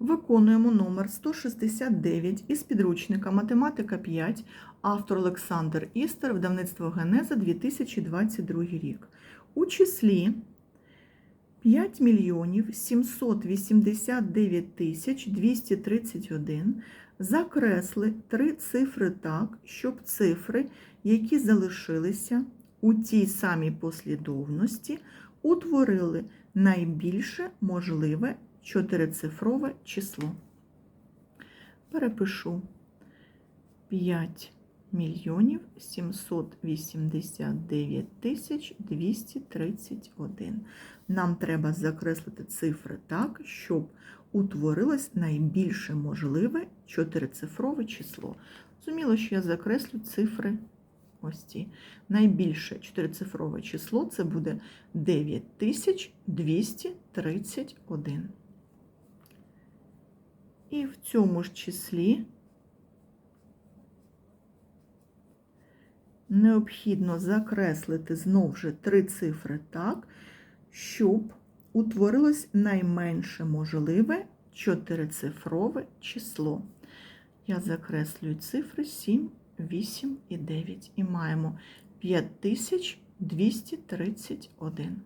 Виконуємо номер 169 із підручника Математика 5, автор Олександр Істер, видавництво Генеза 2022 рік. У числі 5 мільйонів 789 тисяч 231 закресли три цифри так, щоб цифри, які залишилися у тій самій послідовності, утворили найбільше можливе чотирицифрове число. Перепишу 5 мільйонів 789 тисяч 231. Нам треба закреслити цифри так, щоб утворилось найбільше можливе чотирицифрове число. Зуміло, що я закреслю цифри ось ці. Найбільше чотирицифрове число це буде 9231. І в цьому ж числі необхідно закреслити знов же три цифри так, щоб утворилось найменше можливе чотирицифрове число. Я закреслюю цифри 7, 8 і 9 і маємо 5231.